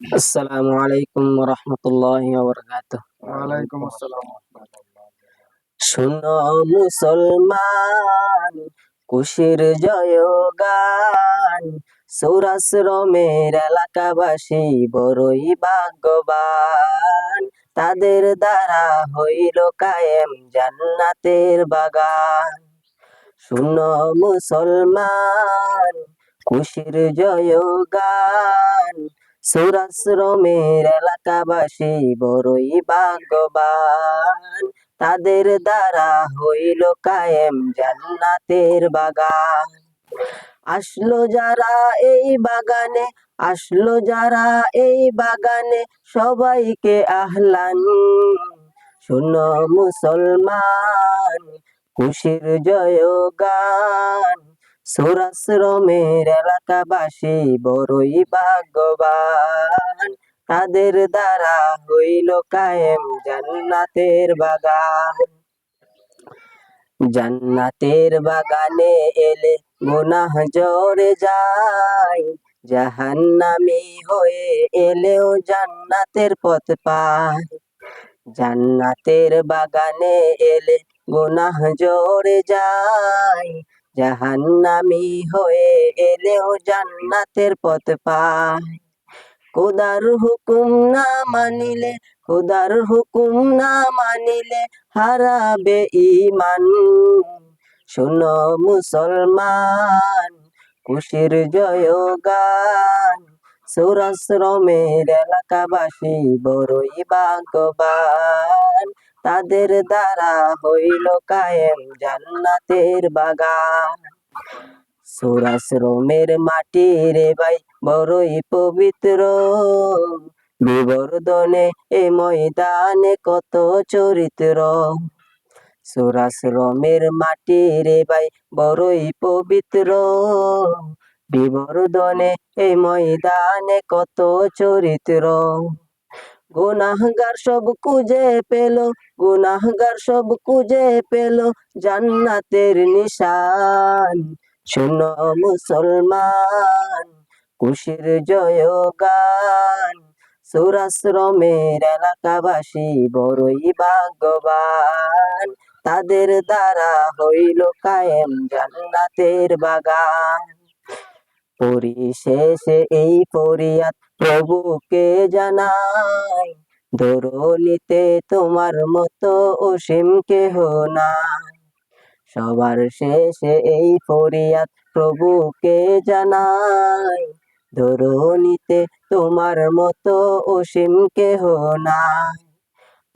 আসসালামু আলাইকুম রহমতুল্লাহি ওয়ালাইকুম আসসালাম শুনো মুসলমান কুশির জয় গান সৌরাশ্রমের এলাকাবাসী বড়ই ভাগ্যবান। তাদের দ্বারা হইল কায়েম জান্নাতের বাগান। শুনো মুসলমান কুশির জয় গান সৌরাশ্রমের এলাকাবাসী বড়ই ভাগ্যবান। তাদের দ্বারা হইল কায়েম জান্নাতের বাগান। আসলো যারা এই বাগানে, আসলো যারা এই বাগানে, সবাইকে আহলান। শুনো মুসলমান, খুশির জয় গান সৌরাশ্রমের এলাকাবাসী বড়ই ভাগ্যবান। তাদের দ্বারা হইল কায়েম জান্নাতের বাগান। জান্নাতের বাগানে এলে গুনাহ জরে যায়। জাহান্নামি হয়ে এলেও জান্নাতের পথ পায়। জান্নাতের বাগানে এলে গুনাহ জরে যায়। জাহান্নামি হয়ে এলেও জান্নাতের পথ পায়। খোদার হুকুম না মানিলে, খোদার হুকুম না মানিলে হারাবে ইমান শোনো মুসলমান, খুশির জয় গান সৌরাশ্রমের এলাকাবাসী বড়ই ভাগ্যবান। তাদের দ্বারা হইল কায়েম জান্নাতের বাগান। সৌরাশ্রমের মাটি রে ভাই, বড়ই পবিত্র। বিবর্ধনে এ ময়দানে কত চরিত্র। সৌরাশ্রমের মাটি রে ভাই, বড়ই পবিত্র। বিবর্ধনে এই ময়দানে কত চরিত্র। গুনাহগার সব খুঁজে পেল, গুনাহগার সব কুজে পেল জান্নাতের নিশান। শুনো মুসলমান, খুশির জয় গান সুরাশ্রমের এলাকাবাসী বড়ই ভাগ্যবান। তাদের দ্বারা হইল কায়েম জান্নাতের বাগান। পরিশেষে এই ফরিয়াদ প্রভুকে জানাই, ধরণীতে তোমার মতো অসীম কেহ নাই। সবার শেষে এই ফরিয়াদ প্রভুকে জানাই। ধরণীতে তোমার মতো অসীম কেহ নাই।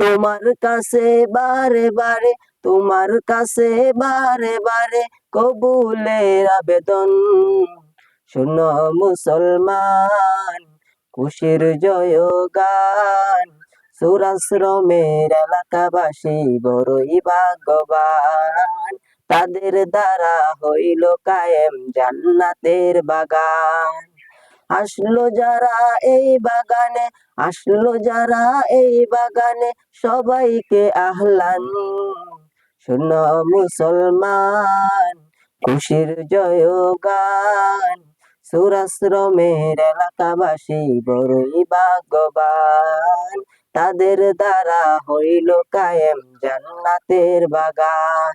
তোমার কাছে বারে বারে, তোমার কাছে বারে বারে কবুলের আবেদন। শুনো মুসলমান, খুশির জয় গান সুরাশ্রমের এলাকাবাসী বড়ই ভাগ্যবান। তাদের দ্বারা হইল কায়েম জান্নাতের বাগান। আসলো যারা এই বাগানে, আসলো যারা এই বাগানে, সবাইকে আহলান। শুনো মুসলমান, খুশির জয় গান সুরাশ্রমের এলাকাবাসী বড়ই ভাগ্যবান। তাদের দ্বারা হইল কায়েম জান্নাতের বাগান।